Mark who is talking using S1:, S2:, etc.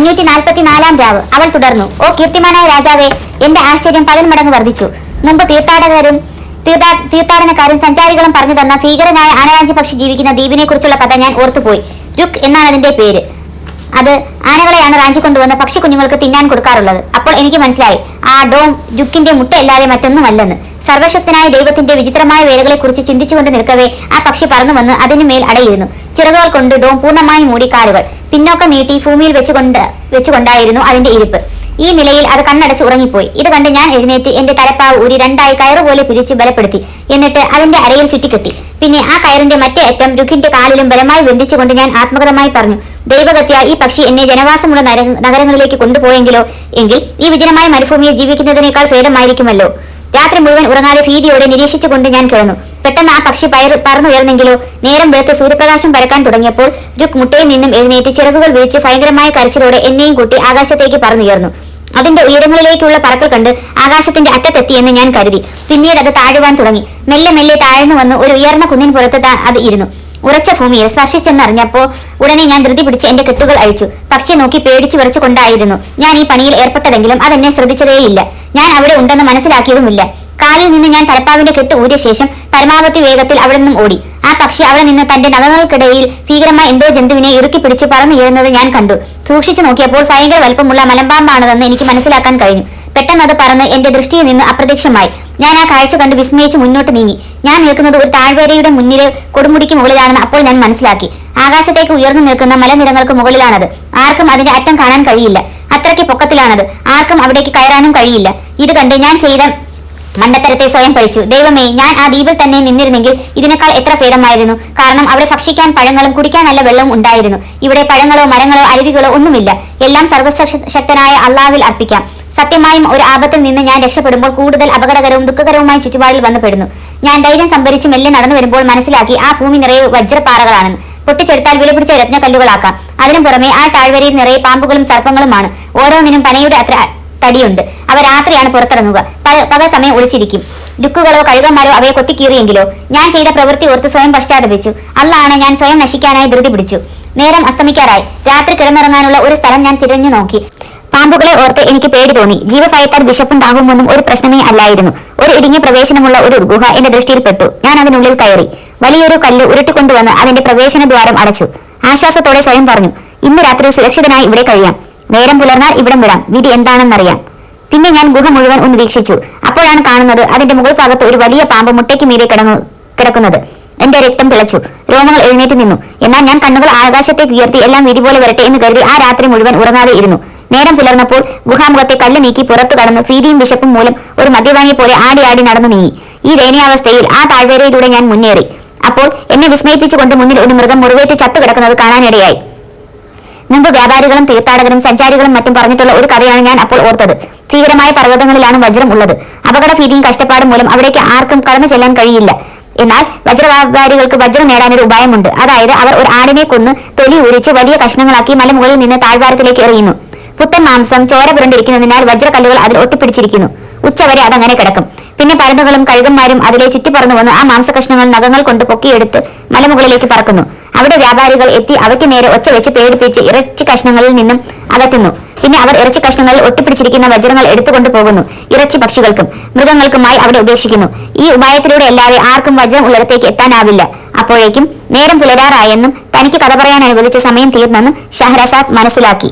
S1: അഞ്ഞൂറ്റി നാൽപ്പത്തി നാലാം രാവ് അവൾ തുടർന്നു. ഓ കീർത്തിമാനായ രാജാവേ എന്റെ ആശ്ചര്യം പതിന്മടങ്ങ് വർദ്ധിച്ചു. മുമ്പ് തീർത്ഥാടകരും തീർത്ഥാ തീർത്ഥാടനക്കാരും സഞ്ചാരികളും പറഞ്ഞു തന്ന ഭീകരനായ ആനരാഞ്ചി പക്ഷി ജീവിക്കുന്ന ദ്വീപിനെ കുറിച്ചുള്ള കഥ ഞാൻ ഓർത്തുപോയി. രുക് എന്നാണ് അതിന്റെ പേര്. അത് ആനകളെയാണ് റാഞ്ചി കൊണ്ടുവന്ന പക്ഷി കുഞ്ഞുങ്ങൾക്ക് തിന്നാൻ കൊടുക്കാറുള്ളത്. അപ്പോൾ എനിക്ക് മനസ്സിലായി ആ ഡോം രുക്കിന്റെ മുട്ടയല്ലാതെ മറ്റൊന്നുമല്ലെന്ന്. സർവശക്തനായ ദൈവത്തിന്റെ വിചിത്രമായ വേലകളെ കുറിച്ച് ചിന്തിച്ചുകൊണ്ട് നിൽക്കവേ ആ പക്ഷി പറന്നു വന്ന് അതിനു മേൽ അടയിരുന്നു. ചിറകുകൾ കൊണ്ട് ഡോം പൂർണമായി മൂടി കാലുകൾ പിന്നോക്കം നീട്ടി ഭൂമിയിൽ വെച്ചുകൊണ്ട് വെച്ചുകൊണ്ടായിരുന്നു അതിന്റെ ഇരിപ്പ്. ഈ നിലയിൽ അത് കണ്ണടച്ച് ഉറങ്ങിപ്പോയി. ഇത് കണ്ട് ഞാൻ എഴുന്നേറ്റ് എന്റെ തലപ്പാവ് ഊരി രണ്ടായി കയറുപോലെ പിരിച്ച് ബലപ്പെടുത്തി. എന്നിട്ട് അതിന്റെ അരയിൽ ചുറ്റിക്കെട്ടി. പിന്നെ ആ കയറിന്റെ മറ്റേ അറ്റം രുഖിന്റെ കാലിലും ബലമായി ബന്ധിച്ചുകൊണ്ട് ഞാൻ ആത്മകഥമായി പറഞ്ഞു ദൈവഗത്യ ഈ പക്ഷി എന്നെ ജനവാസമുള്ള നഗരങ്ങളിലേക്ക് കൊണ്ടുപോയെങ്കിലോ? എങ്കിൽ ഈ വിജനമായ മരുഭൂമിയെ ജീവിക്കുന്നതിനേക്കാൾ ഭേദമായിരിക്കുമല്ലോ. രാത്രി മുഴുവൻ ഉറങ്ങാതെ ഭീതിയോടെ നിരീക്ഷിച്ചുകൊണ്ട് ഞാൻ കിടന്നു. പെട്ടെന്ന് ആ പക്ഷി പയർ പറന്നുയർന്നെങ്കിലോ നേരം വെളുത്ത് സൂര്യപ്രകാശം പരക്കാൻ തുടങ്ങിയപ്പോൾ രുക് മുട്ടയിൽ നിന്നും എഴുന്നേറ്റ് ചിറകുകൾ വിരിച്ച് ഭയങ്കരമായ കരച്ചിലോടെ എന്നെയും കൂട്ടി ആകാശത്തേക്ക് പറന്നുയർന്നു. അതിന്റെ ഉയരങ്ങളിലേക്കുള്ള പറക്കൽ കണ്ട് ആകാശത്തിന്റെ അറ്റത്തെത്തിയെന്ന് ഞാൻ കരുതി. പിന്നീട് അത് താഴുവാൻ തുടങ്ങി. മെല്ലെ മെല്ലെ താഴ്ന്നു വന്ന് ഒരു ഉയർന്ന കുന്നിൻ പുറത്ത് അത് ഇരുന്നു. ഉറച്ച ഭൂമിയിൽ സ്പർശിച്ചെന്നറിഞ്ഞപ്പോ ഉടനെ ഞാൻ ധൃതി പിടിച്ച് എന്റെ കെട്ടുകൾ അഴിച്ചു. പക്ഷി നോക്കി പേടിച്ചു വിറച്ചുകൊണ്ടായിരുന്നു. ഞാൻ ഈ പണിയിൽ ഏർപ്പെട്ടതെങ്കിലും അതെന്നെ ശ്രദ്ധിച്ചതേയില്ല. ഞാൻ അവിടെ ഉണ്ടെന്ന് മനസ്സിലാക്കിയതുമില്ല. കാലിൽ നിന്ന് ഞാൻ തലപ്പാവിന്റെ കെട്ട് ഊരിയ ശേഷം പരമാവധി വേഗത്തിൽ അവിടെ നിന്നും ഓടി. ആ പക്ഷി അവിടെ നിന്ന് തന്റെ നഖങ്ങൾക്കിടയിൽ ഭീകരമായ എന്തോ ജന്തുവിനെ ഇറുക്കി പിടിച്ച് പറന്നുയരുന്നത് ഞാൻ കണ്ടു. സൂക്ഷിച്ചു നോക്കിയപ്പോൾ ഭയങ്കര വലുപ്പമുള്ള മലമ്പാമ്പാണതെന്ന് എനിക്ക് മനസ്സിലാക്കാൻ കഴിഞ്ഞു. പെട്ടെന്ന് അത് പറന്ന് എന്റെ ദൃഷ്ടിയിൽ നിന്ന് അപ്രത്യക്ഷമായി. ഞാൻ ആ കാഴ്ച കണ്ട് വിസ്മയിച്ച് മുന്നോട്ട് നീങ്ങി. ഞാൻ നിൽക്കുന്നത് ഒരു താഴ്വരയുടെ മുന്നിലെ കൊടുമുടിക്ക് മുകളിലാണെന്ന് അപ്പോൾ ഞാൻ മനസ്സിലാക്കി. ആകാശത്തേക്ക് ഉയർന്നു നിൽക്കുന്ന മലനിരങ്ങൾക്ക് മുകളിലാണത്. ആർക്കും അതിന്റെ അറ്റം കാണാൻ കഴിയില്ല. അത്രയ്ക്ക് പൊക്കത്തിലാണത്. ആർക്കും അവിടേക്ക് കയറാനും കഴിയില്ല. ഇത് കണ്ട് ഞാൻ ചെയ്ത മണ്ടത്തരത്തെ സ്വയം പഴിച്ചു. ദൈവമേ ഞാൻ ആ ദ്വീപിൽ തന്നെ നിന്നിരുന്നെങ്കിൽ ഇതിനേക്കാൾ എത്ര ഭേദമായിരുന്നു കാരണം അവിടെ ഭക്ഷിക്കാൻ പഴങ്ങളും കുടിക്കാൻ നല്ല വെള്ളവും ഉണ്ടായിരുന്നു. ഇവിടെ പഴങ്ങളോ മരങ്ങളോ അരുവികളോ ഒന്നുമില്ല. എല്ലാം സർവശക്തനായ അള്ളാവിൽ അർപ്പിക്കാം. സത്യമായും ഒരു ആപത്തിൽ നിന്ന് ഞാൻ രക്ഷപ്പെടുമ്പോൾ കൂടുതൽ അപകടകരവും ദുഃഖകരവുമായ ചുറ്റുപാടിൽ വന്നുപെടുന്നു. ഞാൻ ധൈര്യം സംഭരിച്ച് മെല്ലെ നടന്നു വരുമ്പോൾ മനസ്സിലാക്കി ആ ഭൂമി നിറയെ വജ്രപ്പാറകളാണെന്ന്. പൊട്ടിച്ചെടുത്താൽ വിലപിടിച്ച രത്നക്കല്ലുകളാക്കാം. അതിനു പുറമെ ആ താഴ്വരയിൽ നിറയെ പാമ്പുകളും സർപ്പങ്ങളുമാണ്. ഓരോന്നിനും പനയുടെ അത്ര തടിയുണ്ട്. അവ രാത്രിയാണ് പുറത്തിറങ്ങുക. പക- പകൽ സമയം ഒളിച്ചിരിക്കും. ഡുക്കുകളോ കഴുകന്മാരോ അവയെ കൊത്തിക്കീറിയെങ്കിലോ ഞാൻ ചെയ്ത പ്രവൃത്തി ഓർത്ത് സ്വയം പശ്ചാത്തപിച്ചു. അല്ലാണ് ഞാൻ സ്വയം നശിക്കാനായി ധൃതി പിടിച്ചു നേരം അസ്തമിക്കാറായി. രാത്രി കിടന്നിറങ്ങാനുള്ള ഒരു സ്ഥലം ഞാൻ തിരഞ്ഞു നോക്കി. പാമ്പുകളെ ഓർത്ത് എനിക്ക് പേടി തോന്നി. ജീവഭയത്താൽ വിശപ്പുണ്ടാകുമെന്നും ഒരു പ്രശ്നമേ അല്ലായിരുന്നു. ഒരു ഇടുങ്ങിയ പ്രവേശനമുള്ള ഒരു ഗുഹ എന്റെ ദൃഷ്ടിയിൽപ്പെട്ടു ഞാൻ അതിനുള്ളിൽ കയറി. വലിയൊരു കല്ല് ഉരുട്ടിക്കൊണ്ടുവന്ന് അതിന്റെ പ്രവേശന ദ്വാരം അടച്ചു. ആശ്വാസത്തോടെ സ്വയം പറഞ്ഞു ഇന്ന് രാത്രി സുരക്ഷിതനായി ഇവിടെ കഴിയാം. നേരം പുലർന്നാൽ ഇവിടം വിടാം. വിധി എന്താണെന്നറിയാം. പിന്നെ ഞാൻ ഗുഹ മുഴുവൻ ഒന്ന് വീക്ഷിച്ചു. അപ്പോഴാണ് കാണുന്നത് അതിന്റെ മുകൾ ഭാഗത്ത് ഒരു വലിയ പാമ്പ് മുട്ടയ്ക്ക് മീരെ കിടന്നു കിടക്കുന്നത്. എന്റെ രക്തം തിളച്ചു. രോമങ്ങൾ എഴുന്നേറ്റ് നിന്നു. എന്നാൽ ഞാൻ കണ്ണുകൾ ആകാശത്തേക്ക് ഉയർത്തി എല്ലാം വിധി പോലെ വരട്ടെ എന്ന് കരുതി ആ രാത്രി മുഴുവൻ ഉറങ്ങാതെ ഇരുന്നു. നേരം പുലർന്നപ്പോൾ ഗുഹാമുഖത്തെ കല്ല് നീക്കി പുറത്തു കടന്ന് ഭീതിയും വിശപ്പും മൂലം ഒരു മദ്യപാനിയെ പോലെ ആടി ആടി നടന്നു നീങ്ങി. ഈ ദയനീയാവസ്ഥയിൽ ആ താഴ്വരയിലൂടെ ഞാൻ മുന്നേറി. അപ്പോൾ എന്നെ വിസ്മയിപ്പിച്ചുകൊണ്ട് മുന്നിൽ ഒരു മൃഗം മുറിവേറ്റ് ചത്തുകിടക്കുന്നത് കാണാനിടയായി. മുമ്പ് വ്യാപാരികളും തീർത്ഥാടകരും സഞ്ചാരികളും മറ്റും പറഞ്ഞിട്ടുള്ള ഒരു കഥയാണ് ഞാൻ അപ്പോൾ ഓർത്തത്. ഭീകരമായ പർവതങ്ങളിലാണ് വജ്രം ഉള്ളത്. അപകട ഭീതിയും കഷ്ടപ്പാടും മൂലം അവിടേക്ക് ആർക്കും കടന്നു ചെല്ലാൻ കഴിയില്ല. എന്നാൽ വജ്രവ്യാപാരികൾക്ക് വജ്രം നേടാനൊരു ഉപായമുണ്ട്. അതായത് അവർ ഒരു ആടിനെ കൊന്ന് തൊലി ഉരിച്ച് വലിയ കഷ്ണങ്ങളാക്കി മലമുകളിൽ നിന്ന് താഴ്വാരത്തിലേക്ക് എറിയുന്നു. പുത്തൻ മാംസം ചോര പുരണ്ടിരിക്കുന്നതിനാൽ വജ്രക്കല്ലുകൾ അതിൽ ഒട്ടിപ്പിടിച്ചിരിക്കുന്നു. ഉച്ചവരെ അതങ്ങനെ കിടക്കും. പിന്നെ പരുന്നുകളും കഴുകന്മാരും അതിലെ ചുറ്റിപ്പറന്നു വന്ന് ആ മാംസകഷ്ണങ്ങൾ നഖങ്ങൾ കൊണ്ട് പൊക്കിയെടുത്ത് മലമുകളിലേക്ക് പറക്കുന്നു. അവിടെ വ്യാപാരികൾ എത്തി അവയ്ക്ക് നേരെ ഒച്ച വെച്ച് പേടിപ്പിച്ച് ഇറച്ചി കഷ്ണങ്ങളിൽ നിന്നും അകറ്റുന്നു. പിന്നെ അവർ ഇറച്ചി കഷ്ണങ്ങളിൽ ഒട്ടിപ്പിടിച്ചിരിക്കുന്ന വജ്രങ്ങൾ എടുത്തുകൊണ്ട് പോകുന്നു ഇറച്ചി പക്ഷികൾക്കും മൃഗങ്ങൾക്കുമായി അവിടെ ഉപേക്ഷിക്കുന്നു. ഈ ഉപായത്തിലൂടെ അല്ലാതെ ആർക്കും വജ്രം ഉള്ളിടത്തേക്ക് എത്താനാവില്ല. അപ്പോഴേക്കും നേരം പുലരാറായെന്നും തനിക്ക് കഥ പറയാൻ അനുവദിച്ച സമയം തീർന്നെന്നും ഷഹരസാദ് മനസ്സിലാക്കി.